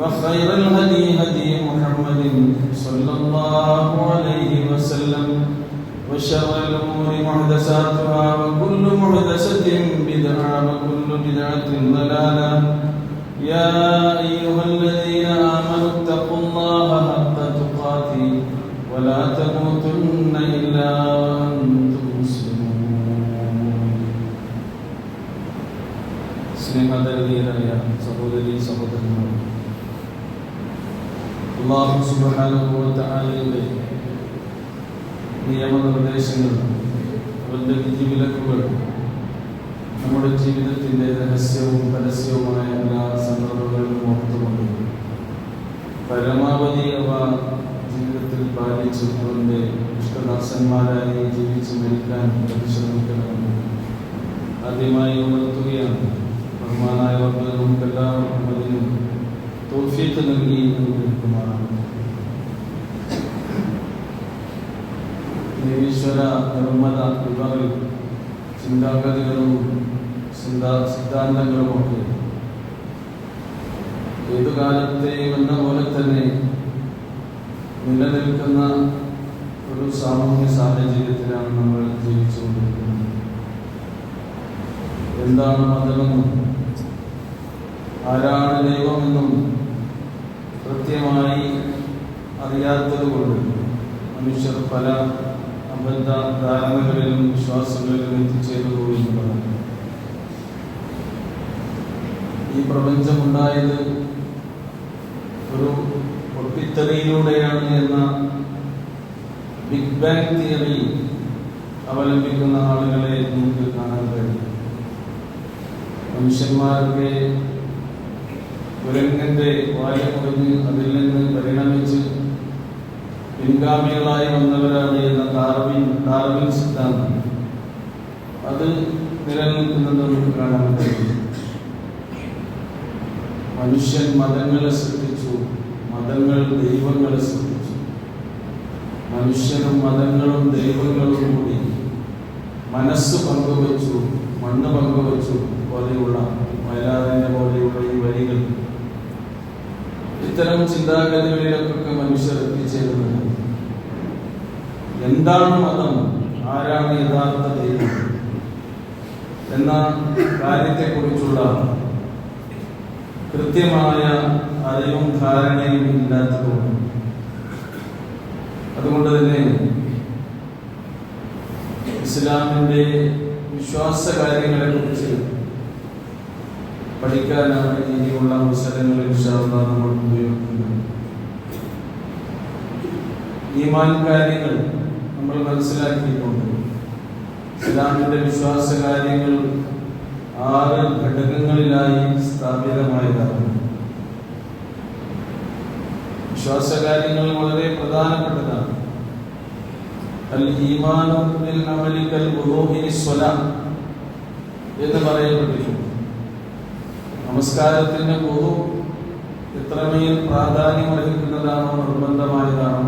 وخير الهدي هدي محمد صلى الله عليه وسلم وشر الأمور محدثاتها وكل محدثة بدعة وكل بدعة ضلالة يا أيها الذين آمنوا اتقوا الله حق تقاته ولا تموتن إلا وأنتم مسلمون സ്നേഹധരതീയരായ സഹോദരി സഹോദരന്മാർ അള്ളാഹു സുബാനുഭവത്താലയുടെ നിയമനിർദ്ദേശങ്ങൾ അവന്റെ വിധിവിലക്കുകൾ നമ്മുടെ ജീവിതത്തിന്റെ രഹസ്യവും പരസ്യവുമായ എല്ലാ സന്ദർഭങ്ങളിലും ഓർത്തുകൊണ്ട് പരമാവധി അവ ജീവിതത്തിൽ പാലിച്ച് അവന്റെ ഇഷ്ടദാസന്മാരായി ജീവിച്ച് മരിക്കാൻ പരിശ്രമിക്കണമെന്ന് ആദ്യമായി ഉണർത്തുകയാണ്. ബഹുമാനായ റബ്ബ് നമുക്കെല്ലാവർക്കും അതിന് തോഫീത്ത് നൽകി ദേവീശ്വര നിർമ്മത വിഭാഗം ചിന്താഗതികളും ചിന്താ സിദ്ധാന്തങ്ങളുമൊക്കെ ഏതു കാലത്തെയും എന്ന പോലെ തന്നെ നിലനിൽക്കുന്ന ഒരു സാമൂഹ്യ സാഹചര്യത്തിലാണ് നമ്മൾ ജീവിച്ചുകൊണ്ടിരിക്കുന്നത്. എന്താണ് മതമെന്നും ആരാണ് ദൈവമെന്നും കൃത്യമായി അറിയാത്തതുകൊണ്ട് മനുഷ്യർ പല അബദ്ധ ധാരണകളിലും വിശ്വാസങ്ങളിലും പോയി എന്നുള്ളതാണ്. ഈ പ്രപഞ്ചമുണ്ടായത് ഒരു പൊട്ടിത്തെറിയിലൂടെയാണ് എന്ന ബിഗ് ബാങ് തിയറി അവലംബിക്കുന്ന ആളുകളെ നമുക്ക് കാണാൻ കഴിയും. മനുഷ്യന്മാരുടെ കുരങ്ങന്റെ വായ മുറിഞ്ഞ് അതിൽ നിന്ന് പരിണമിച്ച് പിൻഗാമികളായി വന്നവരാണ് എന്ന ഡാർവിൻ ഡാർവിൻ സിദ്ധാന്തം. അത് നിലനിൽക്കുന്നത് നമുക്ക് കാണാൻ കഴിയും. മനുഷ്യൻ മതങ്ങളെ സൃഷ്ടിച്ചു മതങ്ങൾ ദൈവങ്ങളെ സൃഷ്ടിച്ചു. മനുഷ്യനും മതങ്ങളും ദൈവങ്ങളും കൂടി മനസ്സ് പങ്കുവച്ചു മണ്ണ് പങ്കുവച്ചു പോലെയുള്ള വയലാറിന്റെ പോലെയുള്ള ഈ വരികൾ ഇത്തരം ചിന്താഗതികളിലൊക്കെ മനുഷ്യർ എത്തിച്ചേരുന്നത് എന്താണ് മതം? ആരാണ് യഥാർത്ഥ ദൈവം? എന്ന കാര്യത്തെക്കുറിച്ചുള്ള കൃത്യമായ അറിവും ധാരണയും ഇല്ലാത്തതുകൊണ്ട്. അതുകൊണ്ട് തന്നെ ഇസ്ലാമിന്റെ വിശ്വാസ കാര്യങ്ങളെ കുറിച്ച് പഠിക്കാനാണ് ഇനിയുള്ള അവസരങ്ങളിൽ നമ്മൾ ഉപയോഗിക്കുന്നത് കാര്യങ്ങൾ നമ്മൾ മനസ്സിലാക്കിയിട്ടുണ്ട്. ഇസ്ലാമിന്റെ വിശ്വാസ കാര്യങ്ങൾ ആറ് ഘടകങ്ങളിലായി സ്ഥാപിതമായതാണ്. വിശ്വാസ കാര്യങ്ങൾ വളരെ പ്രധാനപ്പെട്ടതാണ്. എന്ന് പറയപ്പെട്ടിട്ടുണ്ട്. നമസ്കാരത്തിന്റെ പൊതു എത്രമേൽ പ്രാധാന്യം അർഹിക്കുന്നതാണോ നിർബന്ധമായതാണോ?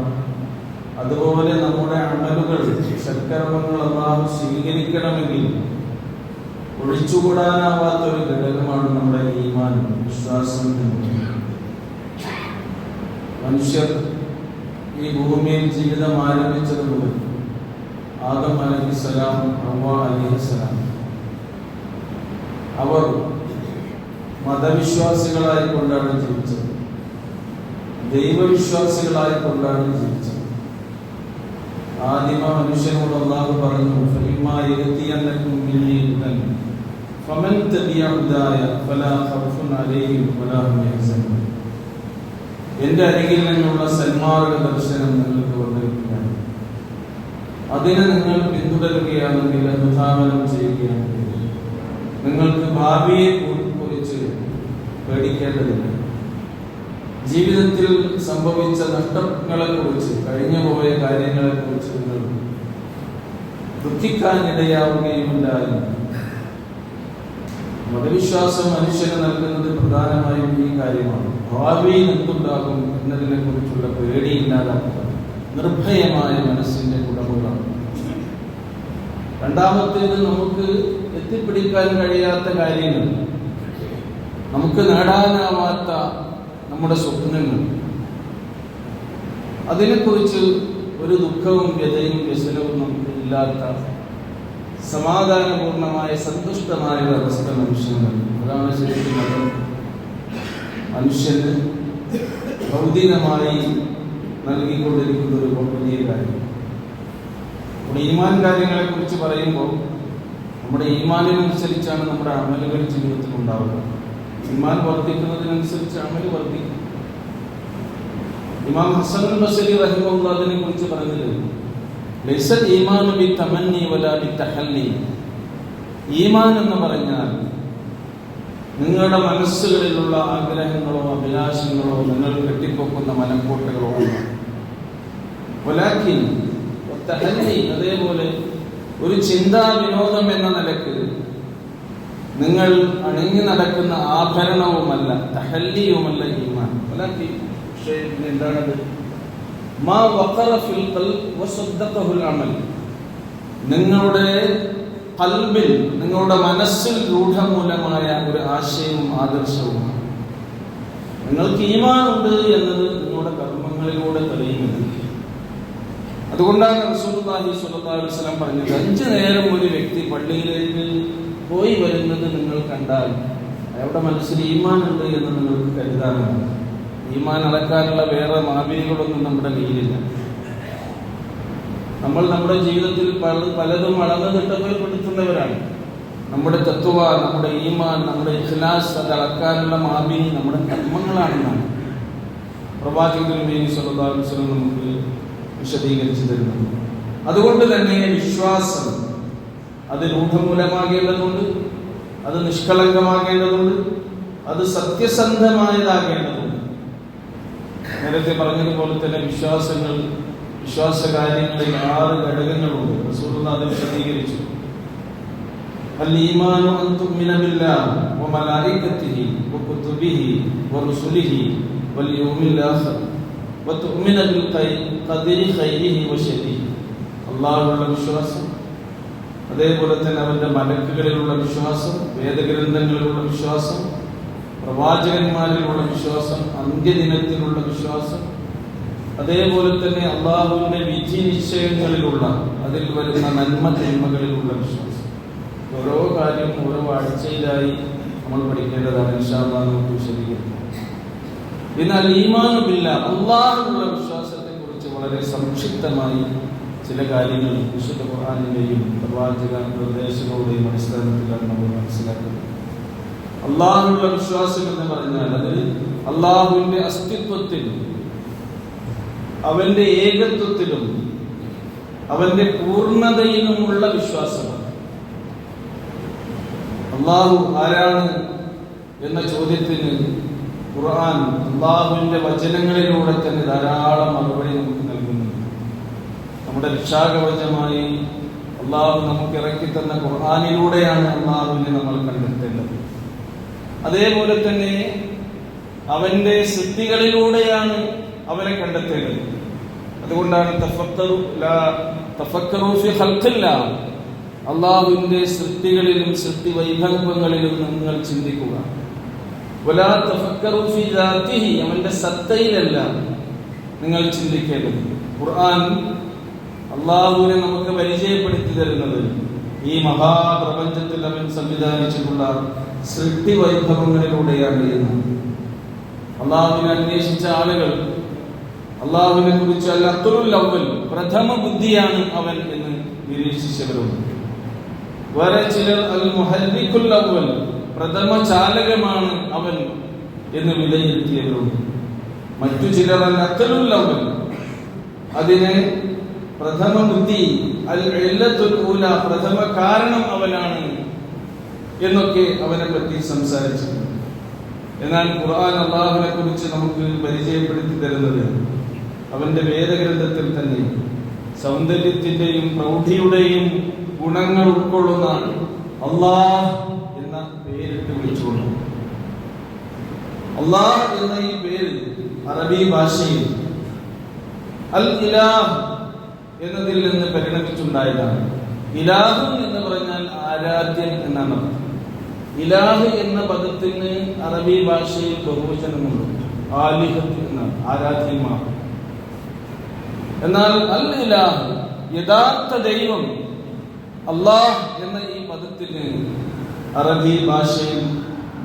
അതുപോലെ നമ്മുടെ അമലുകൾ സൽക്കർമ്മങ്ങൾ അള്ളാഹു സ്വീകരിക്കണമെങ്കിൽ ഒഴിച്ചുകൂടാനാവാത്ത ഒരു ഘടകമാണ് നമ്മുടെ ഈമാൻ വിശ്വാസം മനുഷ്യർ ഈ ഭൂമിയിൽ ജീവിതം ആരംഭിച്ചത് മുതൽ ആദം അലഹിസലാം ഹവ അലിഹസലാം അവർ മതവിശ്വാസികളായി കൊണ്ടാണ് ജീവിച്ചത്. ദൈവവിശ്വാസികളായി കൊണ്ടാണ് ജീവിച്ചത്. ആദിമ മനുഷ്യനോട് അള്ളാഹു പറഞ്ഞു എന്റെ അരികിൽ നിന്നുള്ള സന്മാരുടെ ദർശനം നിങ്ങൾക്ക് കൊണ്ടിരിക്കുകയാണ് അതിനെ നിങ്ങൾ പിന്തുടരുകയാണെങ്കിൽ അനുധാപനം ചെയ്യുകയാണെങ്കിൽ നിങ്ങൾക്ക് ഭാവിയെ പേടിക്കേണ്ടതില്ല. ജീവിതത്തിൽ സംഭവിച്ച നഷ്ടങ്ങളെക്കുറിച്ച് കഴിഞ്ഞു പോയ കാര്യങ്ങളെക്കുറിച്ച് നിങ്ങൾ ദുഃഖിക്കാൻ ഇടയാവുകയുമില്ലായി മതവിശ്വാസം മനുഷ്യന് നൽകുന്നത് പ്രധാനമായും ഈ കാര്യമാണ്. ഭാവിയിൽ എന്തുണ്ടാകും എന്നതിനെ കുറിച്ചുള്ള പേടിയില്ലാതാക്കുക നിർഭയമായ മനസ്സിന്റെ ഉടമകളാണ് രണ്ടാമത്തേത് നമുക്ക് എത്തിപ്പിടിക്കാൻ കഴിയാത്ത കാര്യങ്ങൾ. നമുക്ക് നേടാനാവാത്ത നമ്മുടെ സ്വപ്നങ്ങൾ. അതിനെക്കുറിച്ച് ഒരു ദുഃഖവും വ്യതയും വ്യസനവും നമുക്ക് ഇല്ലാത്ത സമാധാനപൂർണമായ സന്തുഷ്ടമായ ഒരു അവസ്ഥ മനുഷ്യന് അതാണ് ശരിക്കും മനുഷ്യന് ഭൗതികമായി നൽകിക്കൊണ്ടിരിക്കുന്ന ഒരു വലിയ കാര്യം. നമ്മുടെ ഈമാൻ കാര്യങ്ങളെ കുറിച്ച് പറയുമ്പോൾ നമ്മുടെ ഈമാനിനനുസരിച്ചാണ് നമ്മുടെ അമലുകൾ ജീവിതത്തിൽ ഉണ്ടാവുക ഈമാൻ വർദ്ധിക്കുന്നതിനനുസരിച്ച് അമൽ വർദ്ധിക്കും. ഇമാം ഹസൻ ബസരി റഹിമുള്ള കുറിച്ച് പറഞ്ഞത് ലൈസൽ ഈമാൻ ബി തഹല്ലി ഈമാൻ എന്ന് പറഞ്ഞാൽ നിങ്ങളുടെ മനസ്സുകളിലുള്ള ആഗ്രഹങ്ങളോ അഭിലാഷങ്ങളോ നിങ്ങൾ കെട്ടിപ്പൊക്കുന്ന മലക്കൂട്ടുകളോ അതേപോലെ ഒരു ചിന്താ വിനോദം എന്ന നിലയ്ക്ക് നിങ്ങൾ അണിഞ്ഞു നടക്കുന്ന ആഭരണവുമല്ല തഹല്ലിയുമല്ല ഈമാൻ. എന്താണത് മാ വഖറ ഫിൽ നിങ്ങളുടെ കൽബിൽ നിങ്ങളുടെ മനസ്സിൽ രൂഢമൂലമായ ഒരു ആശയവും ആദർശവും നിങ്ങൾക്ക് ഈമാനുണ്ട് എന്നത് നിങ്ങളുടെ കർമ്മങ്ങളിലൂടെ തെളിയുന്നത്. അതുകൊണ്ടാണ് റസൂലുള്ളാഹി സ്വല്ലല്ലാഹു അലൈഹി വസല്ലം പറഞ്ഞത് അഞ്ചു നേരം ഒരു വ്യക്തി പള്ളിയിലേക്ക് പോയി വരുന്നത് നിങ്ങൾ കണ്ടാൽ അയാളുടെ മനസ്സിൽ ഈമാൻ ഉണ്ട് എന്ന് നിങ്ങൾക്ക് കരുതാനാണ്. ഈമാൻ അളക്കാനുള്ള വേറെ മാപിനികളൊന്നും നമ്മുടെ കയ്യിലില്ല. നമ്മൾ നമ്മുടെ ജീവിതത്തിൽ പല പലതും അളന്ന് തിട്ടപ്പെടുത്തുന്നവരാണ് നമ്മുടെ തത്വ നമ്മുടെ ഈമാൻ നമ്മുടെ ഇഖ്ലാസ് അത് അളക്കാനുള്ള മാപിനി നമ്മുടെ കർമ്മങ്ങളാണെന്നാണ്. പ്രവാചകൻ വസല്ലം നമുക്ക് വിശദീകരിച്ചു തരുന്നത്. അതുകൊണ്ട് തന്നെ വിശ്വാസം അത് രൂഢമൂലമാകേണ്ടതുണ്ട് അത് നിഷ്കളങ്കമാകേണ്ടതുണ്ട് അത് സത്യസന്ധമായതാകേണ്ടതുണ്ട് നേരത്തെ പറഞ്ഞതുപോലെ തന്നെ വിശ്വാസങ്ങൾ വിശ്വാസ കാര്യങ്ങളിൽ ആറ് ഘടകങ്ങളുണ്ട് റസൂലുള്ളാഹി അത് വിശദീകരിച്ചു الإيمان أن تؤمن بالله وملائكته وكتبه ورسله واليوم الآخر وتؤمن بالقدر خيره وشره അള്ളാഹുള്ള വിശ്വാസം അതേപോലെ തന്നെ അവന്റെ മലക്കുകളിലുള്ള വിശ്വാസം വേദഗ്രന്ഥങ്ങളിലുള്ള വിശ്വാസം പ്രവാചകന്മാരിലുള്ള വിശ്വാസം അന്ത്യദിനത്തിലുള്ള വിശ്വാസം അതേപോലെ തന്നെ അള്ളാഹുവിന്റെ വിധി നിശ്ചയങ്ങളിലുള്ള അതിൽ വരുന്ന നന്മ തിന്മകളിലുള്ള വിശ്വാസം. ഓരോ കാര്യം ഓരോ ആഴ്ചയിലായി നമ്മൾ പഠിക്കേണ്ടതാണ് ഇൻഷാല്ലാ നമുക്ക് വിശദീകരിക്കാം. എന്നാൽ ഈമാനുമില്ല അള്ളാഹുള്ള വിശ്വാസത്തെ കുറിച്ച് വളരെ സംക്ഷിപ്തമായി ചില കാര്യങ്ങൾ വിശുദ്ധ ഖുർആാനിന്റെയും പ്രവാചക നിർദ്ദേശങ്ങളുടെയും അടിസ്ഥാനത്തിലാണ് നമ്മൾ മനസ്സിലാക്കുന്നത്. അള്ളാഹുള്ള വിശ്വാസം എന്ന് പറഞ്ഞാൽ അത് അള്ളാഹുവിന്റെ അസ്തിത്വത്തിൽ അവന്റെ ഏകത്വത്തിലും അവന്റെ പൂർണതയിലുമുള്ള വിശ്വാസമാണ്. അള്ളാഹു ആരാണ് എന്ന ചോദ്യത്തിന് ഖുർആൻ അള്ളാഹുവിന്റെ വചനങ്ങളിലൂടെ തന്നെ ധാരാളം മറുപടി നമുക്ക് നൽകുന്നുണ്ട്. നമ്മുടെ രക്ഷാകവചമായി അള്ളാഹു നമുക്ക് ഇറക്കി തന്ന ഖുർആാനിലൂടെയാണ് അള്ളാഹുവിനെ നമ്മൾ കണ്ടെത്തേണ്ടത്. അതേപോലെ തന്നെ അവന്റെ സിദ്ധികളിലൂടെയാണ് അവനെ കണ്ടെത്തേണ്ടത്. അതുകൊണ്ടാണ് അള്ളാഹുവിന്റെ സൃഷ്ടികളിലും സൃഷ്ടി വൈഭവങ്ങളിലും നിങ്ങൾ ചിന്തിക്കുക. അവന്റെ സത്തയിലല്ല നിങ്ങൾ ചിന്തിക്കേണ്ടത്. ഖുർആൻ അള്ളാഹുവിനെ നമുക്ക് പരിചയപ്പെടുത്തി തരുന്നത് ഈ മഹാപ്രപഞ്ചത്തിൽ അവൻ സംവിധാനിച്ചിട്ടുള്ള സൃഷ്ടി വൈഭവങ്ങളിലൂടെയാണ് എന്ന്. അള്ളാഹുവിനെ അന്വേഷിച്ച ആളുകൾ അള്ളാഹുവിനെ കുറിച്ച് അൽ അത്തുൽ അവൽ പ്രഥമ ബുദ്ധിയാണ് അവൻ എന്ന് നിരീക്ഷിച്ചവരുണ്ട്. വേറെ ചിലർ അൽ മുഹല്ലിക്കുൽ അവൽ പ്രഥമ ചാലകമാണ് അവൻ എന്ന് വിലയിരുത്തിയവരുണ്ട്. മറ്റു ചിലർ അൽ അത്തലുൽ അതിനെ പ്രഥമ ബുദ്ധി അൽ പ്രഥമ കാരണം അവനാണ് എന്നൊക്കെ അവനെ പറ്റി സംസാരിച്ചിട്ടുണ്ട്. എന്നാൽ ഖുർആൻ അള്ളാഹുവിനെ കുറിച്ച് നമുക്ക് പരിചയപ്പെടുത്തി തരുന്നത് അവന്റെ വേദഗ്രന്ഥത്തിൽ തന്നെ. സൗന്ദര്യത്തിന്റെയും പ്രൗഢിയുടെയും ഗുണങ്ങൾ ഉൾക്കൊള്ളുന്ന അള്ളാഹ് എന്ന പേരിട്ട് വിളിച്ചുകൊണ്ട്. അള്ളാഹ് എന്ന ഈ പേര് അറബി ഭാഷയിൽ അൽ ഇലാഹ് എന്നതിൽ നിന്ന് പരിണമിച്ചുണ്ടായതാണ്. ഇലാഹു എന്ന് പറഞ്ഞാൽ ആരാധ്യൻ എന്നാണ് അർത്ഥം. ഇലാഹ് എന്ന പദത്തിന് അറബി ഭാഷയിൽ ബഹുവചനമുണ്ട്. ആലിഹത്ത് എന്നാണ് ആരാധ്യന്മാർ. എന്നാൽ അൽ ഇലാഹ് യഥാർത്ഥ ദൈവം അള്ളാഹ് എന്ന ഈ പദത്തിന് അറബി ഭാഷയിൽ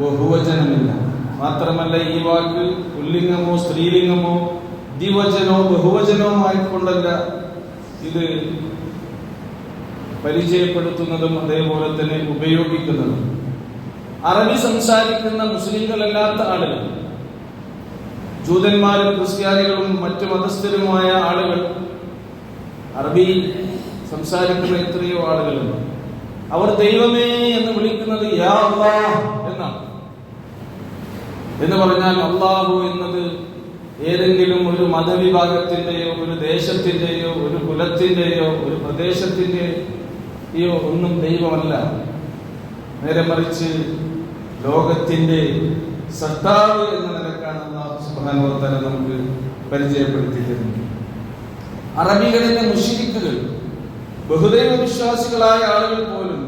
ബഹുവചനമില്ല. മാത്രമല്ല ഈ വാക്ക് പുല്ലിംഗമോ സ്ത്രീലിംഗമോ ദ്വിവചനോ ബഹുവചനവും ആയിക്കൊണ്ടല്ല ഇത് പരിചയപ്പെടുത്തുന്നതും അതേപോലെ തന്നെ ഉപയോഗിക്കുന്നതും. അറബി സംസാരിക്കുന്ന മുസ്ലിങ്ങളല്ലാത്ത ആളുകൾ ജൂതന്മാരും ക്രിസ്ത്യാനികളും മറ്റു മതസ്ഥരുമായ ആളുകൾ അറബി സംസാരിക്കുന്ന എത്രയോ ആളുകളുണ്ട് അവർ ദൈവമേ എന്ന് വിളിക്കുന്നത് യാ അല്ലാഹ് എന്നാണ്. എന്ന് പറഞ്ഞാൽ അള്ളാഹു എന്നത് ഏതെങ്കിലും ഒരു മതവിഭാഗത്തിന്റെയോ ഒരു ദേശത്തിന്റെയോ ഒരു കുലത്തിന്റെയോ ഒരു പ്രദേശത്തിന്റെയോ ഒന്നും ദൈവമല്ല. നേരെ മറിച്ച് ലോകത്തിന്റെ സത്താവ് എന്ന നിലക്കാണ് അള്ളാഹു നമുക്ക് പരിചയപ്പെടുത്തി തരുന്നത് അറബികളിലെ മുഷിരിക്കുകൾ ബഹുദൈവ വിശ്വാസികളായ ആളുകൾ പോലും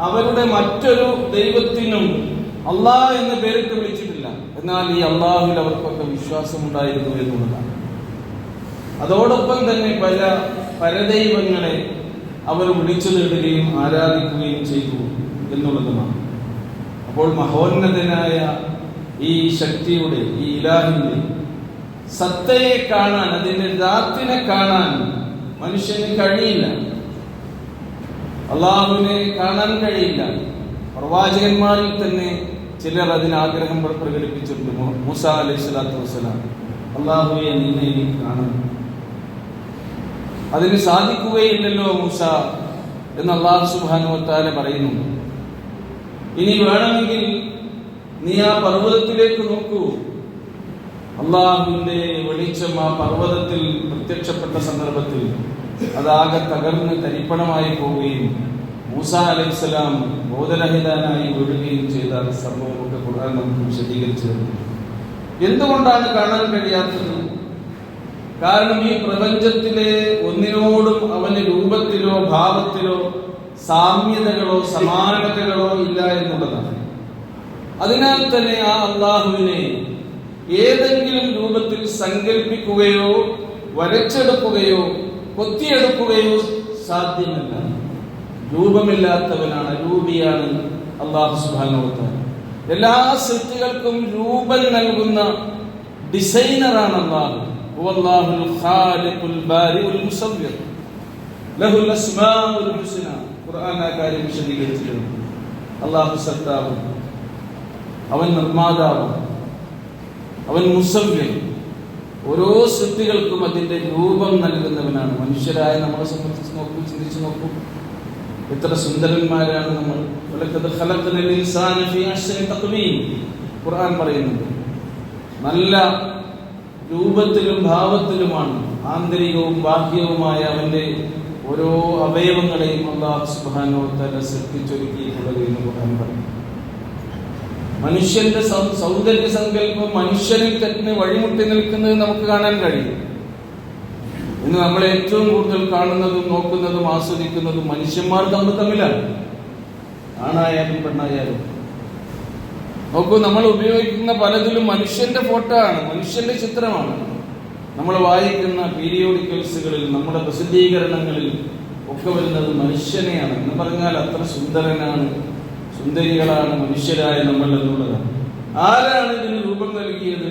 അവരുടെ മറ്റൊരു ദൈവത്തിനും അള്ളാഹ് എന്ന് പേരിട്ട് വിളിച്ചിട്ടില്ല. എന്നാൽ ഈ അള്ളാഹുവിൽ അവർക്കൊക്കെ വിശ്വാസം ഉണ്ടായിരുന്നു എന്നുള്ളതാണ്. അതോടൊപ്പം തന്നെ പല പരദൈവങ്ങളെ അവർ വിളിച്ചു നേടുകയും ആരാധിക്കുകയും ചെയ്തു എന്നുള്ളതുമാണ്. അപ്പോൾ മഹോന്നതനായ ഈ ശക്തിയുടെ ഈ ഇലാഹിന്റെ സത്തയെ കാണാൻ അതിന്റെ ദാത്തിനെ കാണാൻ മനുഷ്യന് കഴിയില്ല. അള്ളാഹുവിനെ കാണാൻ കഴിയില്ല. പ്രവാചകന്മാരിൽ തന്നെ ചിലർ അതിന് ആഗ്രഹം പ്ര- പ്രകടിപ്പിച്ചിട്ടുണ്ട്. മൂസ അലൈഹി സ്വലാത്തു വസ്സലാം. അള്ളാഹുവെ നിന്നെ എനിക്ക് കാണണം അതിന് സാധിക്കുകയില്ലല്ലോ മൂസ എന്ന് അള്ളാഹു സുബാനുവത്താല പറയുന്നുണ്ട് ഇനി വേണമെങ്കിൽ നീ ആ പർവതത്തിലേക്ക് നോക്കൂ. അള്ളാഹുവിന്റെ വെളിച്ചം ആ പർവതത്തിൽ പ്രത്യക്ഷപ്പെട്ട സന്ദർഭത്തിൽ അതാകെ തകർന്ന് തരിപ്പണമായി പോവുകയും മൂസ അലൈഹിസ്സലാം ബോധരഹിതനായി വീഴുകയും ചെയ്ത സംഭവമൊക്കെ ഖുർആൻ നമുക്ക് വിശദീകരിച്ചു എന്തുകൊണ്ടാണ് കാണാൻ കഴിയാത്തത്? കാരണം ഈ പ്രപഞ്ചത്തിലെ ഒന്നിനോടും അവന് രൂപത്തിലോ ഭാവത്തിലോ സാമ്യതകളോ സമാനതകളോ ഇല്ല എന്നുള്ളതാണ്. അതിനാൽ തന്നെ ആ അള്ളാഹുവിനെ ഏതെങ്കിലും രൂപത്തിൽ സങ്കല്പിക്കുകയോ വരച്ചെടുക്കുകയോ കൊത്തിയെടുക്കുകയോ സാധ്യമല്ല. രൂപമില്ലാത്തവനാണ് രൂപിയാണ് അള്ളാഹു സുബാനോത്താൻ എല്ലാ സൃഷ്ടികൾക്കും രൂപം നൽകുന്ന ഡിസൈനറാണ് അള്ളാഹു അള്ളാഹു സത്താവും. അവൻ നിർമ്മാതാവും. അവൻ മുസവ്യൻ ഓരോ സൃഷ്ടികൾക്കും അതിന്റെ രൂപം നൽകുന്നവനാണ്. മനുഷ്യരായ നമ്മളെ സംബന്ധിച്ച് നോക്കൂ ചിന്തിച്ചു നോക്കൂ. എത്ര സുന്ദരന്മാരാണ് നമ്മൾ. ഖുർആൻ പറയുന്നുണ്ട്. നല്ല രൂപത്തിലും ഭാവത്തിലുമാണ് ആന്തരികവും ബാഹ്യവുമായ അവന്റെ ഓരോ അവയവങ്ങളെയും അള്ളാഹു സുബ്ഹാനഹു വ തആല സൃഷ്ടിച്ചൊരുക്കിയിട്ടുള്ളത് എന്ന് ഖുർആൻ പറയുന്നു. മനുഷ്യന്റെ സൗന്ദര്യ സങ്കല്പം മനുഷ്യനിൽ തന്നെ വഴിമുട്ടി നിൽക്കുന്നത് നമുക്ക് കാണാൻ കഴിയും. ഇന്ന് നമ്മൾ ഏറ്റവും കൂടുതൽ കാണുന്നതും നോക്കുന്നതും ആസ്വദിക്കുന്നതും മനുഷ്യന്മാർ തമ്മിൽ തമ്മിലാണ്. ആണായാലും പെണ്ണായാലും. നോക്കൂ നമ്മൾ ഉപയോഗിക്കുന്ന പലതിലും മനുഷ്യന്റെ ഫോട്ടോ ആണ് മനുഷ്യന്റെ ചിത്രമാണ്. നമ്മൾ വായിക്കുന്ന പീരിയോഡിക്കൽസുകളിൽ നമ്മുടെ പ്രസിദ്ധീകരണങ്ങളിൽ ഒക്കെ വരുന്നത് മനുഷ്യനെയാണ്. എന്ന് പറഞ്ഞാൽ അത്ര സുന്ദരനാണ് സുന്ദരികളാണ് മനുഷ്യരായ നമ്മൾ എന്നുള്ളതാണ്. ആരാണ് ഇതിന് രൂപം നൽകിയത്?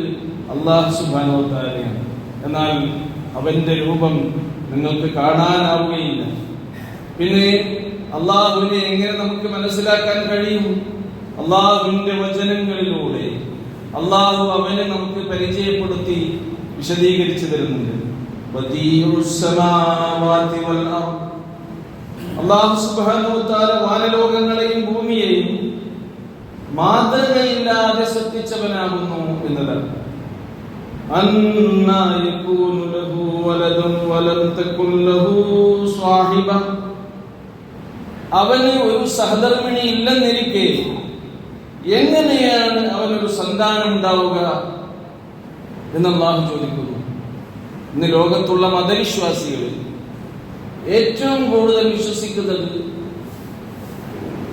അള്ളാഹു സുബാനോ താരയാണ് എന്നാൽ അവന്റെ രൂപം നിങ്ങൾക്ക് കാണാനാവുകയില്ല. പിന്നെ അള്ളാഹുവിനെ എങ്ങനെ നമുക്ക് മനസ്സിലാക്കാൻ കഴിയും? അള്ളാഹുവിന്റെ വചനങ്ങളിലൂടെ. അള്ളാഹു അവനെ നമുക്ക് പരിചയപ്പെടുത്തി വിശദീകരിച്ചു തരുന്നുണ്ട്. വാനലോകങ്ങളെയും ഭൂമിയെയും മാതൃകയില്ലാതെ ശ്രദ്ധിച്ചവനാകുന്നു എന്നതാണ്. അന്നാ يكون له ولد ولم تكن له صاحبة അവന് ഒരു സഹധർമ്മിണി ഇല്ലെന്നിരിക്കെ എങ്ങനെയാണ് അവനൊരു സന്താനം ഉണ്ടാവുക എന്ന് അള്ളാഹു ചോദിക്കുന്നു. ഇന്ന് ലോകത്തുള്ള മതവിശ്വാസികൾ ഏറ്റവും കൂടുതൽ വിശ്വസിക്കുന്നത്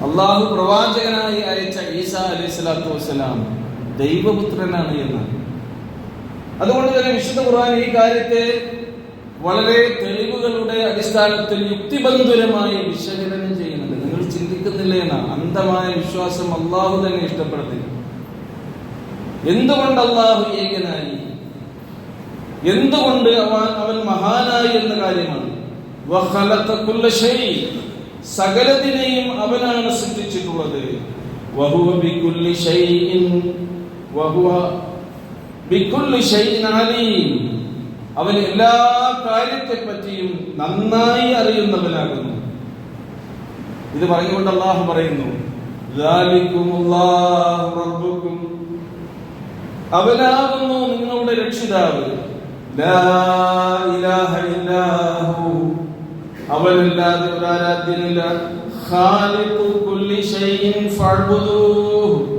അള്ളാഹു പ്രവാചകനായി അയച്ച ഈസ അലൈഹി സ്വലാത്തു വസ്സലാം ദൈവപുത്രനാണ് എന്നാണ്. അതുകൊണ്ട് തന്നെ വിശുദ്ധ ഖുർആൻ ഈ കാര്യത്തെ വളരെ തെളിവുകളുടെ അടിസ്ഥാനത്തിൽ യുക്തിബന്ധുരമായി വിശകലനം ചെയ്യുന്നുണ്ട്. നിങ്ങൾ ചിന്തിക്കുന്നില്ല എന്നാണ് അന്ധമായ വിശ്വാസം അള്ളാഹു തന്നെ ഇഷ്ടപ്പെടുന്നില്ല. എന്തുകൊണ്ട് അള്ളാഹു ഏകനായി? എന്തുകൊണ്ട് അവൻ അവൻ മഹാനായി എന്ന കാര്യമാണ്. സകലത്തിനെയും അവനാണ് സൃഷ്ടിച്ചിട്ടുള്ളത്. അവൻ എല്ലാ കാര്യത്തെ പറ്റിയും നന്നായി അറിയുന്നവനാകുന്നു. ഇത് പറഞ്ഞുകൊണ്ട് അള്ളാഹു പറയുന്നു. അവനാകുന്നു നിങ്ങളുടെ രക്ഷിതാവ്. അവനല്ലാതെ ഒരു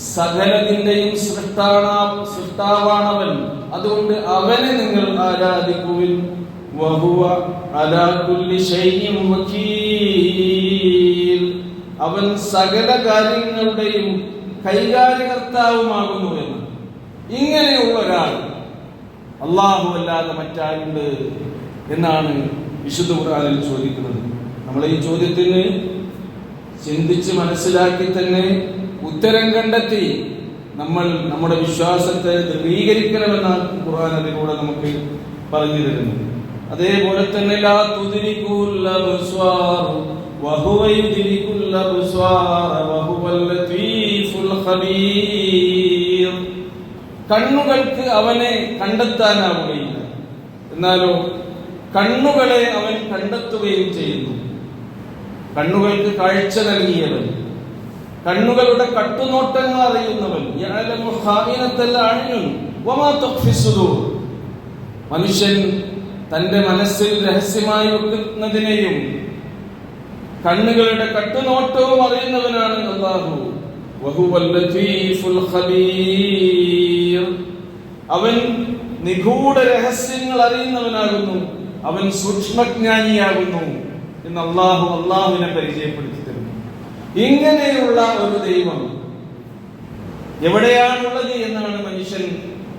സകലതിന്റെയും സൃഷ്ടാണ സൃഷ്ടാവാണവൻ. അതുകൊണ്ട് അവനെ നിങ്ങൾ ആരാധിക്കുവിൻ? വഹുവ അലാ കുല്ലി ശൈഇൻ വകീൽ അവൻ സകല കാര്യങ്ങളുടെയും കൈകാര്യകർത്താവുമാകുന്നു എന്ന്. ഇങ്ങനെയുള്ള ഒരാൾ അള്ളാഹു അല്ലാതെ മറ്റാരുണ്ട് എന്നാണ് വിശുദ്ധ ഖുർആനിൽ ചോദിക്കുന്നത്. നമ്മൾ ഈ ചോദ്യത്തിന് ചിന്തിച്ച് മനസ്സിലാക്കി തന്നെ ഉത്തരം കണ്ടെത്തി നമ്മൾ നമ്മുടെ വിശ്വാസത്തെ ദൃഢീകരിക്കണമെന്ന് ഖുർആൻ അതിലൂടെ നമുക്ക് പറഞ്ഞു തരുന്നു. അതേപോലെ തന്നെ കണ്ണുകൾക്ക് അവനെ കണ്ടെത്താനാവുകയില്ല. എന്നാലോ കണ്ണുകളെ അവൻ കണ്ടെത്തുകയും ചെയ്യുന്നു. കണ്ണുകൾക്ക് കാഴ്ച നൽകിയവൻ. കണ്ണുകളുടെ കട്ടുനോട്ടങ്ങൾ അറിയുന്നവൻ. മനുഷ്യൻ തന്റെ മനസ്സിൽ രഹസ്യമായി വെക്കുന്നതിനെയും കണ്ണുകളുടെ കട്ടുനോട്ടവും അറിയുന്നവനാണ് അവൻ നിഗൂഢ രഹസ്യങ്ങൾ അറിയുന്നവനാകുന്നു. അവൻ സൂക്ഷ്മജ്ഞാനിയാകുന്നു. എന്ന് അള്ളാഹു അള്ളാഹുവിനെ പരിചയപ്പെടുത്തി. ഇങ്ങനെയുള്ള ഒരു ദൈവം എവിടെയാണുള്ളത് എന്നാണ് മനുഷ്യൻ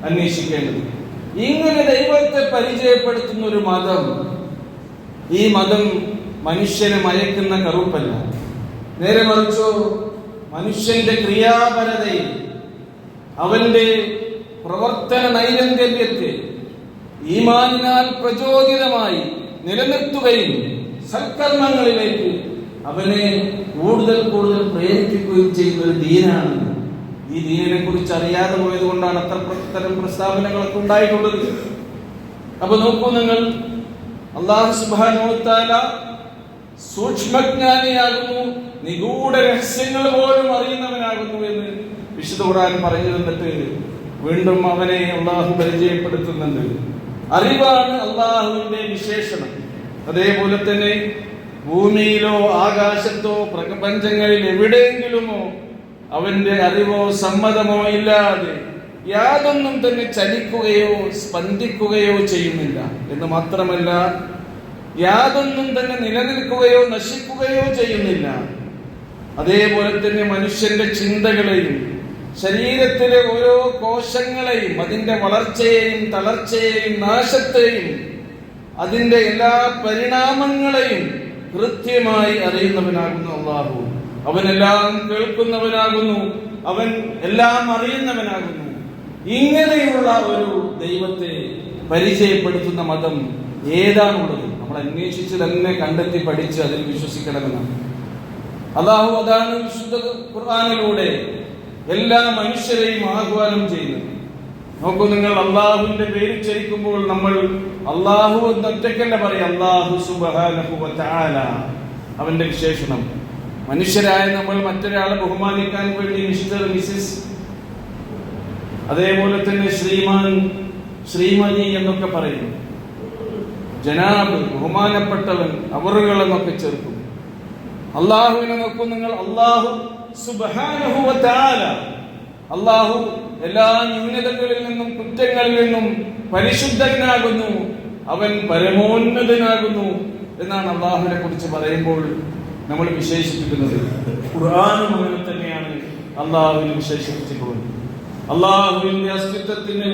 അന്വേഷിക്കേണ്ടത്. ഇങ്ങനെ ദൈവത്തെ പരിചയപ്പെടുത്തുന്ന ഒരു മതം ഈ മതം മനുഷ്യനെ മയക്കുന്ന കറുപ്പല്ല. നേരെ മറിച്ചോ മനുഷ്യന്റെ ക്രിയാപരതയെ അവന്റെ പ്രവർത്തന നൈരന്തര്യത്തെ ഈമാനിനാൽ പ്രചോദിതമായി നിലനിർത്തുകയും സൽക്കർമ്മങ്ങളിലേക്ക് അവനെ കൂടുതൽ കൂടുതൽ പ്രേരിപ്പിക്കുകയും ചെയ്യുന്ന ഒരു ദീനാണ് ഈ ദീനിനെ കുറിച്ച് അറിയാതെ പോയത് കൊണ്ടാണ് അത്ര തരം പ്രസ്താവനകളൊക്കെ ഉണ്ടായിട്ടുള്ളത്. അപ്പൊ നോക്കൂ നിങ്ങൾ. അള്ളാഹു സുബാനോത്താല സൂക്ഷ്മജ്ഞാനിയാകുന്നു നിഗൂഢ രഹസ്യങ്ങൾ പോലും അറിയുന്നവനാകുന്നു എന്ന് വിശുദ്ധ ഉടാൻ പറഞ്ഞു തന്നിട്ട് വീണ്ടും അവനെ അള്ളാഹു പരിചയപ്പെടുത്തുന്നുണ്ട്. അറിവാണ് അള്ളാഹുവിന്റെ വിശേഷണം. അതേപോലെ തന്നെ ഭൂമിയിലോ ആകാശത്തോ പ്രപഞ്ചങ്ങളിൽ എവിടെയെങ്കിലുമോ അവന്റെ അറിവോ സമ്മതമോ ഇല്ലാതെ യാതൊന്നും തന്നെ ചലിക്കുകയോ സ്പന്ദിക്കുകയോ ചെയ്യുന്നില്ല. എന്ന് മാത്രമല്ല യാതൊന്നും തന്നെ നിലനിൽക്കുകയോ നശിക്കുകയോ ചെയ്യുന്നില്ല. അതേപോലെ തന്നെ മനുഷ്യന്റെ ചിന്തകളെയും ശരീരത്തിലെ ഓരോ കോശങ്ങളെയും അതിന്റെ വളർച്ചയെയും തളർച്ചയെയും നാശത്തെയും അതിന്റെ എല്ലാ പരിണാമങ്ങളെയും കൃത്യമായി അറിയുന്നവനാകുന്നു അള്ളാഹു. അവനെല്ലാം കേൾക്കുന്നവനാകുന്നു. അവൻ എല്ലാം അറിയുന്നവനാകുന്നു. ഇങ്ങനെയുള്ള ഒരു ദൈവത്തെ പരിചയപ്പെടുത്തുന്ന മതം ഏതാണുള്ളത്? നമ്മൾ അന്വേഷിച്ച് തന്നെ കണ്ടെത്തി പഠിച്ച് അതിൽ വിശ്വസിക്കണമെന്നാണ്. അള്ളാഹു അതാണ് വിശുദ്ധ ഖുർആാനിലൂടെ എല്ലാ മനുഷ്യരെയും ആഹ്വാനം ചെയ്യുന്നത്. നോക്കൂ നിങ്ങൾ അള്ളാഹുവിന്റെ പേര് ചരിക്കുമ്പോൾ നമ്മൾ അള്ളാഹു എന്ന് ഒറ്റയ്ക്കല്ല പറയും അള്ളാഹു തആല അവന്റെ വിശേഷണം. മനുഷ്യരായ നമ്മൾ മറ്റൊരാളെ ബഹുമാനിക്കാൻ വേണ്ടി മിസ്റ്റർ മിസിസ് അതേപോലെ തന്നെ ശ്രീമാൻ ശ്രീമതി എന്നൊക്കെ പറയും. ജനാബ് ബഹുമാനപ്പെട്ടവൻ അവറുകൾ എന്നൊക്കെ ചേർക്കും. അള്ളാഹുവിനെ നോക്കൂ നിങ്ങൾ അള്ളാഹു സുബ്ഹാനഹു വ തആല അള്ളാഹു എല്ലാ ന്യൂനതകളിൽ നിന്നും കുറ്റങ്ങളിൽ നിന്നും പരിശുദ്ധനാകുന്നു. അവൻ പരമോന്നതനാകുന്നു എന്നാണ് അള്ളാഹുവിനെ കുറിച്ച് പറയുമ്പോൾ നമ്മൾ വിശേഷിപ്പിക്കുന്നത്. ഖുർആാനും അങ്ങനെ തന്നെയാണ് അള്ളാഹുവിനെ വിശേഷിപ്പിച്ചിട്ടുള്ളത്. അള്ളാഹുവിന്റെ അസ്തിത്വത്തിന്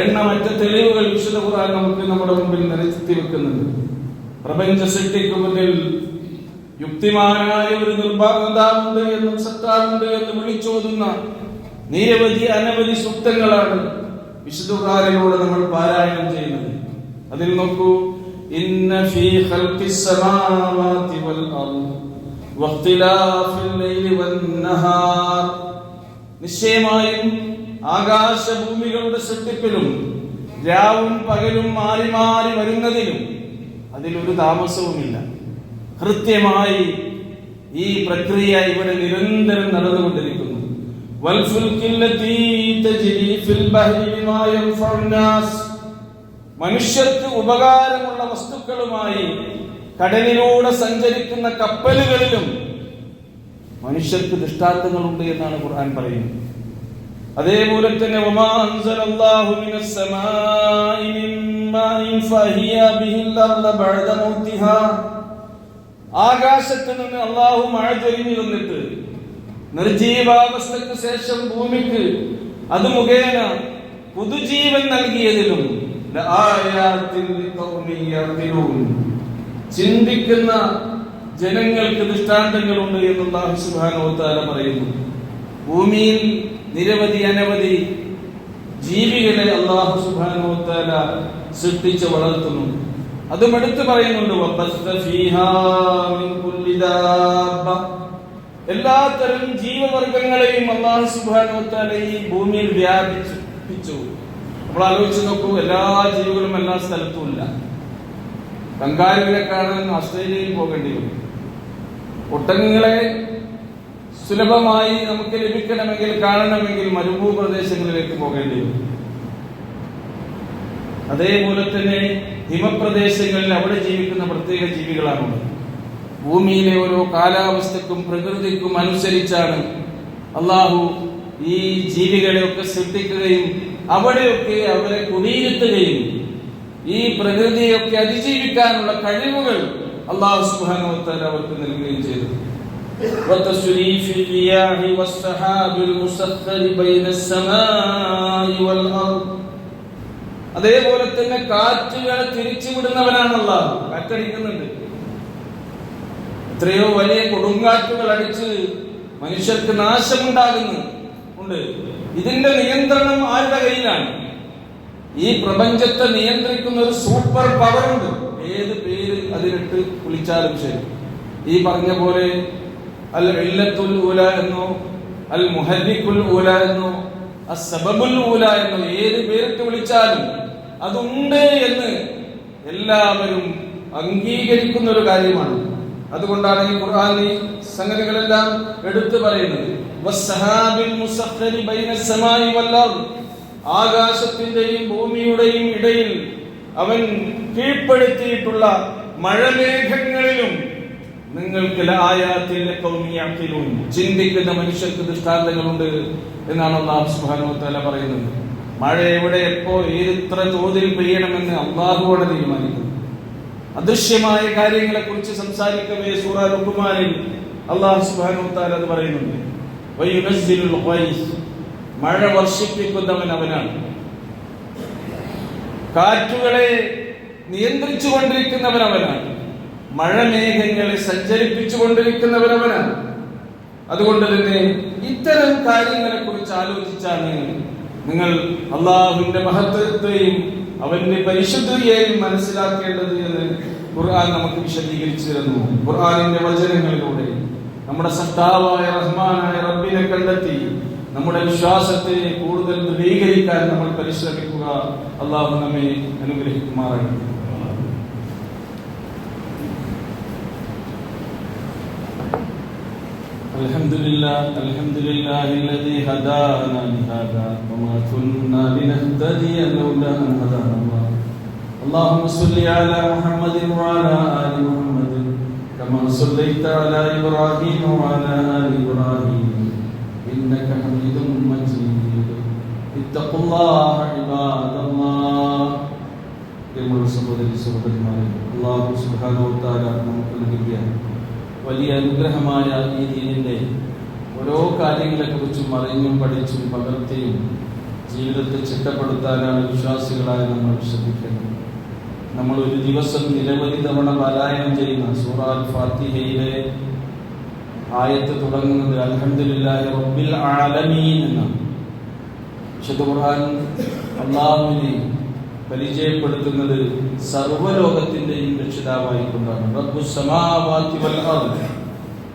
എണ്ണമറ്റ തെളിവുകൾ വിശുദ്ധ ഖുർആൻ നമുക്ക് നമ്മുടെ മുമ്പിൽ നിരത്തി വെക്കുന്നുണ്ട്. പ്രപഞ്ച സൃഷ്ടിക്ക് മുന്നിൽ യുക്തിമാനായ ഒരു നിർഭാഗ്യതാവുണ്ട് എന്നും സത്താവുണ്ട് എന്ന് വിളിച്ചോതുന്ന നിരവധി അനവധി സൂക്തങ്ങളാണ് വിശുദ്ധ ഖുർആനിലൂടെ നമ്മൾ പാരായണം ചെയ്യുന്നത്. അതിൽ നോക്കൂ ഇന്ന ഫീ ഖൽഖിസ് സമാവാതി വൽ അർദ് വഖ്തിലാഫിൽ ലൈലി വൻ നഹാർ. നിശ്ചയമായും ആകാശഭൂമികളുടെ സൃഷ്ടിപ്പിലും രാവും പകലും മാറി മാറി വരുന്നതിലും അതിലൊരു താമസവുമില്ല. കൃത്യമായി ഈ പ്രക്രിയ ഇവിടെ നിരന്തരം നടന്നുകൊണ്ടിരിക്കുന്നു. വൽഫുൽക്കില്ലതീ تجري في البحر بما ينفع الناس മനുഷ്യർക്ക് ഉപകാരമുള്ള വസ്തുക്കളുമായി കടലിലൂടെ സഞ്ചരിക്കുന്ന കപ്പലുകളിലും മനുഷ്യർക്ക് ദൃഷ്ടാന്തങ്ങളുണ്ട് എന്നാണ് ഖുർആൻ പറയുന്നത്. അതേപോലെ തന്നെ ആകാശത്ത് നിന്ന് അള്ളാഹു മഴ ചൊരിഞ്ഞു തന്നിട്ട് നിർജീവാവസ്ഥയ്ക്ക് ശേഷം ഭൂമിക്ക് അത് മുഖേന പുതുജീവൻ നൽകിയതിലും. ചിന്തിക്കുന്ന ജനങ്ങൾക്ക് ദൃഷ്ടാന്തങ്ങളുണ്ട് എന്ന് വ തആല പറയുന്നു ഭൂമിയിൽ നിരവധി അനവധി ജീവികളെ അള്ളാഹു തആല സൃഷ്ടിച്ച് വളർത്തുന്നു അതും എടുത്തു പറയുന്നുണ്ട് എല്ലാത്തരം ജീവവർഗങ്ങളെയും അള്ളാഹു തആല ഈ ഭൂമിയിൽ വ്യാപിച്ചു പിച്ചു നമ്മൾ ആലോചിച്ച് നോക്കൂ എല്ലാ ജീവികളും എല്ലാ സ്ഥലത്തും ഇല്ല. കങ്കാരുവിനെ കാണാൻ ഓസ്ട്രേലിയയിൽ പോകേണ്ടി വരും. ഒട്ടകങ്ങളെ സുലഭമായി നമുക്ക് ലഭിക്കണമെങ്കിൽ കാണണമെങ്കിൽ മരുഭൂ പ്രദേശങ്ങളിലേക്ക് പോകേണ്ടി വരും. അതേപോലെ തന്നെ ഹിമപ്രദേശങ്ങളിൽ അവിടെ ജീവിക്കുന്ന പ്രത്യേക ജീവികളാണുള്ളത്. ഭൂമിയിലെ ഓരോ കാലാവസ്ഥക്കും പ്രകൃതിക്കും അനുസരിച്ചാണ് അള്ളാഹു ഈ ജീവികളെയൊക്കെ സൃഷ്ടിക്കുകയും അവിടെയൊക്കെ അവരെ കുടിയിരുത്തുകയും ഈ പ്രകൃതിയൊക്കെ അതിജീവിക്കാനുള്ള കഴിവുകൾ അള്ളാഹു സുബ്ഹാനഹു വ തആല അവർക്ക് നൽകുകയും ചെയ്തു وتصريف الرياح والسحاب المسخر بين السماء والأرض അതേപോലെ തന്നെ കാറ്റുകളെ തിരിച്ചുവിടുന്നവനാണ് അള്ളാഹു കാറ്റടിക്കുന്നുണ്ട് എത്രയോ വലിയ കൊടുങ്കാറ്റുകൾ അടിച്ച് മനുഷ്യർക്ക് നാശമുണ്ടാകുന്നു. ഉണ്ട്. ഇതിന്റെ നിയന്ത്രണം ആരുടെ കയ്യിലാണ്? ഈ പ്രപഞ്ചത്തെ നിയന്ത്രിക്കുന്ന ഒരു സൂപ്പർ പവർ ഉണ്ട്. ഏത് പേര് അതിലിട്ട് വിളിച്ചാലും ശരി. ഈ പറഞ്ഞ പോലെ അൽ ഇല്ലത്തുൽ ഊല എന്നോ അൽ മുഹരിക്കുൽ ഊല എന്നോ അസബബുൽ ഊല എന്നോ ഏത് പേരിട്ട് വിളിച്ചാലും അതുണ്ട് എന്ന് എല്ലാവരും അംഗീകരിക്കുന്ന ഒരു കാര്യമാണ്. അതുകൊണ്ടാണ് ഈ ഖുർആൻ ഈ സംഗതികളെല്ലാം എടുത്തു പറയുന്നത്. ആകാശത്തിന്റെയും ഭൂമിയുടെയും ഇടയിൽ അവൻ കീഴ്പ്പെടുത്തിയിട്ടുള്ള മഴമേഘങ്ങളിലും നിങ്ങൾക്ക്. ചിന്തിക്കുന്ന മനുഷ്യർക്ക് ദൃഷ്ടാന്തങ്ങളുണ്ട് എന്നാണ് അള്ളാഹു സുബ്ഹാനഹു വ തആല പറയുന്നത്. മഴ എവിടെ എപ്പോ ഏതിത്ര തോതിൽ പെയ്യണമെന്ന് അള്ളാഹുവാണ് തീരുമാനിക്കുന്നത് അദൃശ്യമായ കാര്യങ്ങളെ കുറിച്ച് സംസാരിക്കവേ സൂറ ലുഖ്മാനിൽ അള്ളാഹു സുബ്ഹാനഹു വ തആല പറയുന്നുണ്ട്. മഴ വർഷിപ്പിക്കുന്നവൻ അവനാണ്. കാറ്റുകളെ നിയന്ത്രിച്ചു കൊണ്ടിരിക്കുന്നവൻ അവനാണ്. മഴമേഘങ്ങളെ സഞ്ചരിപ്പിച്ചു കൊണ്ടിരിക്കുന്നവൻ അവനാണ്. അതുകൊണ്ട് തന്നെ ഇത്തരം കാര്യങ്ങളെ കുറിച്ച് ആലോചിച്ചാണ് നിങ്ങൾ അള്ളാഹുവിന്റെ മഹത്വത്തെയും അവന്റെ പരിശുദ്ധിയായി മനസ്സിലാക്കേണ്ടത് എന്ന് ഖുർആൻ നമുക്ക് വിശദീകരിച്ചു തരുന്നു. ഖുർആാനിന്റെ വചനങ്ങളിലൂടെ നമ്മുടെ സത്താവായ റഹ്മാനായ റബ്ബിനെ കണ്ടെത്തി നമ്മുടെ വിശ്വാസത്തെ കൂടുതൽ ദൃഢീകരിക്കാൻ നമ്മൾ പരിശ്രമിക്കുക. അള്ളാഹു നമ്മെ അനുഗ്രഹിക്കുമാറാകട്ടെ. الحمد لله الحمد لله الذي هدانا لهذا وما كنا لنهتدي لولا ان هدانا الله اللهم صل على محمد وعلى ال محمد كما صليت على ابراهيم وعلى ال ابراهيم انك حميد مجيد اتقوا الله عباد الله പ്രിയമുള്ള സഹോദരി സഹോദരിമാരെ അള്ളാഹു സുബാനോത്താര നമുക്ക് നൽകിയ വലിയ അനുഗ്രഹമായ ഈ ദീനിന്റെ ഓരോ കാര്യങ്ങളെക്കുറിച്ചും അറിഞ്ഞും പഠിച്ചും പകർത്തിയും ജീവിതത്തെ ചിട്ടപ്പെടുത്താനാണ് വിശ്വാസികളായ നമ്മൾ ശ്രദ്ധിക്കേണ്ടത്. നമ്മൾ ഒരു ദിവസം നിരവധി തവണ പാരായണം ചെയ്യുന്ന സൂറാൽ ഫാത്തിഹയിലെ ആയത്ത് തുടങ്ങുന്നത് അൽഹംദുലില്ലാഹി റബ്ബിൽ ആലമീൻ എന്നാണ്. വിശുദ്ധ ഖുർആൻ പരിചയപ്പെടുത്തുന്നത് സർവ്വലോകത്തിന്റെയും രക്ഷിതാവായിക്കൊണ്ടാണ് റബ്ബു സമാവാതി വൽ അർദ്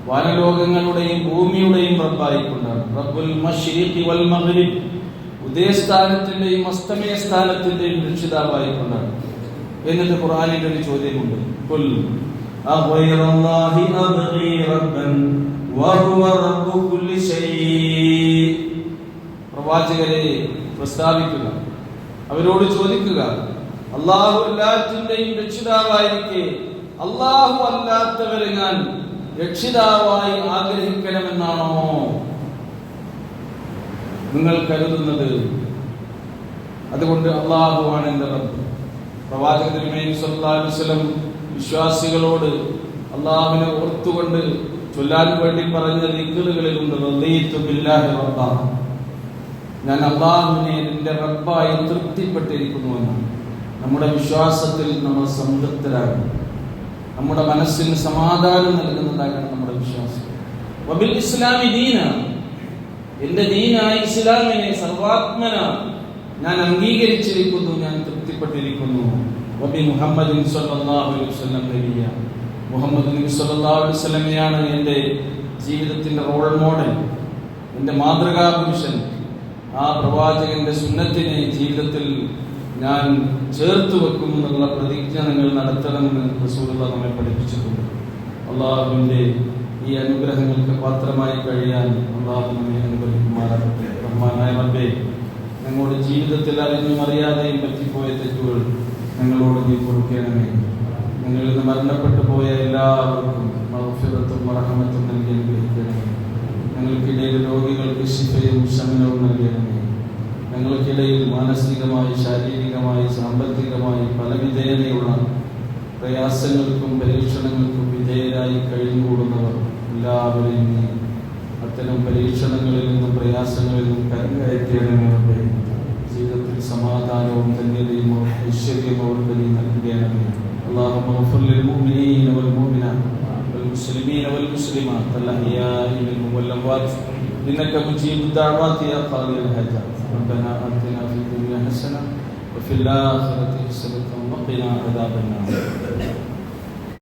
വാനലോകങ്ങളുടെയും ഭൂമിയുടെയും റബ്ബായിക്കൊണ്ടാണ് റബ്ബുൽ മശ്രിഖി വൽ മഗ്രിബ് ഉദയസ്ഥാനത്തിന്റെയും അസ്തമയ സ്ഥാനത്തിന്റെയും രക്ഷിതാവായിക്കൊണ്ടാണ് എന്നിട്ട് ഖുർആനിന്റെ ഒരു ചോദ്യമുണ്ട് കുൽ أغير الله أبغي ربا وهو رب كل شيء പ്രവാചകരെ പ്രസ്താവിക്കുക അവരോട് ചോദിക്കുക അള്ളാഹു എല്ലാറ്റിന്റെയും രക്ഷിതാവായിരിക്കെ. അള്ളാഹു അല്ലാത്തവരെ ഞാൻ രക്ഷിതാവായി ആഗ്രഹിക്കണമെന്നാണോ? നിങ്ങൾ കരുതുന്നത്. അതുകൊണ്ട് അള്ളാഹുവാണ് എന്റെ റബ്ബ്. പ്രവാചക തിരുമേനി സല്ലല്ലാഹു അലൈഹി വസല്ലം വിശ്വാസികളോട് അള്ളാഹുവിനെ ഓർത്തുകൊണ്ട് ചൊല്ലാൻ വേണ്ടി പറഞ്ഞ റബ്ബ. ഞാൻ അള്ളാഹുവിനെ എന്റെ റബ്ബായി തൃപ്തിപ്പെട്ടിരിക്കുന്നുവെന്നാണ് നമ്മുടെ വിശ്വാസത്തിൽ നമ്മൾ സംതൃപ്തരാകും നമ്മുടെ മനസ്സിന് സമാധാനം നൽകുന്നതാകണം നമ്മുടെ വിശ്വാസം. വബിൽ ഇസ്ലാമി ദീന. എന്റെ ദീനായ ഇസ്ലാമിനെ സർവാത്മന ഞാൻ അംഗീകരിച്ചിരിക്കുന്നു ഞാൻ തൃപ്തിപ്പെട്ടിരിക്കുന്നു. വബി മുഹമ്മദ് മുഹമ്മദ് എന്റെ ജീവിതത്തിന്റെ റോൾ മോഡൽ എന്റെ മാതൃകാ പുരുഷൻ. ആ പ്രവാചകന്റെ സുന്നത്തിനെ ജീവിതത്തിൽ ഞാൻ ചേർത്ത് വെക്കും എന്നുള്ള പ്രതിജ്ഞ നിങ്ങൾ നടത്തണമെന്ന് റസൂലുള്ള നമ്മെ പഠിപ്പിച്ചിട്ടുണ്ട്. അള്ളാഹുവിന്റെ ഈ അനുഗ്രഹങ്ങൾക്ക് പാത്രമായി കഴിയാൻ അള്ളാഹു നമ്മെ അനുഗ്രഹിക്കുമാറാകട്ടെ. റഹ്മാനായ റബ്ബേ ഞങ്ങളുടെ ജീവിതത്തിൽ അറിഞ്ഞും അറിയാതെയും പറ്റിപ്പോയ തെറ്റുകൾ ഞങ്ങളോട് നീ കൊടുക്കണമേ. ഞങ്ങളിൽ നിന്ന് മരണപ്പെട്ടു പോയ എല്ലാവർക്കും മഹഫിറത്തും മറഹമത്തും നൽകി അനുഗ്രഹിക്കണമേ. ഞങ്ങൾക്കിടയിൽ രോഗികൾക്ക് ശിഫയും ശമനവും നൽകണമേ. ഞങ്ങൾക്കിടയിൽ മാനസികമായി ശാരീരികമായി സാമ്പത്തികമായി പലവിധേയതയുള്ള പ്രയാസങ്ങൾക്കും പരീക്ഷണങ്ങൾക്കും വിധേയരായി കഴിഞ്ഞുകൂടുന്നവർ എല്ലാവരെയും നീ അത്തരം പരീക്ഷണങ്ങളിൽ നിന്നും പ്രയാസങ്ങളിൽ നിന്നും കരകയറ്റേണ്ടവരുടെ ജീവിതത്തിൽ സമാധാനവും ധന്യതയും ഐശ്വര്യവും അവർക്ക് നീ നൽകേണമേ അള്ളാഹു والمسلمين والمسلمات. الأحياء منهم والأموات إنك مجيب الدعوات يا قاضي الحاجات ربنا آتنا في الدنيا حسنة وفي الآخرة حسنة وقنا عذاب النار.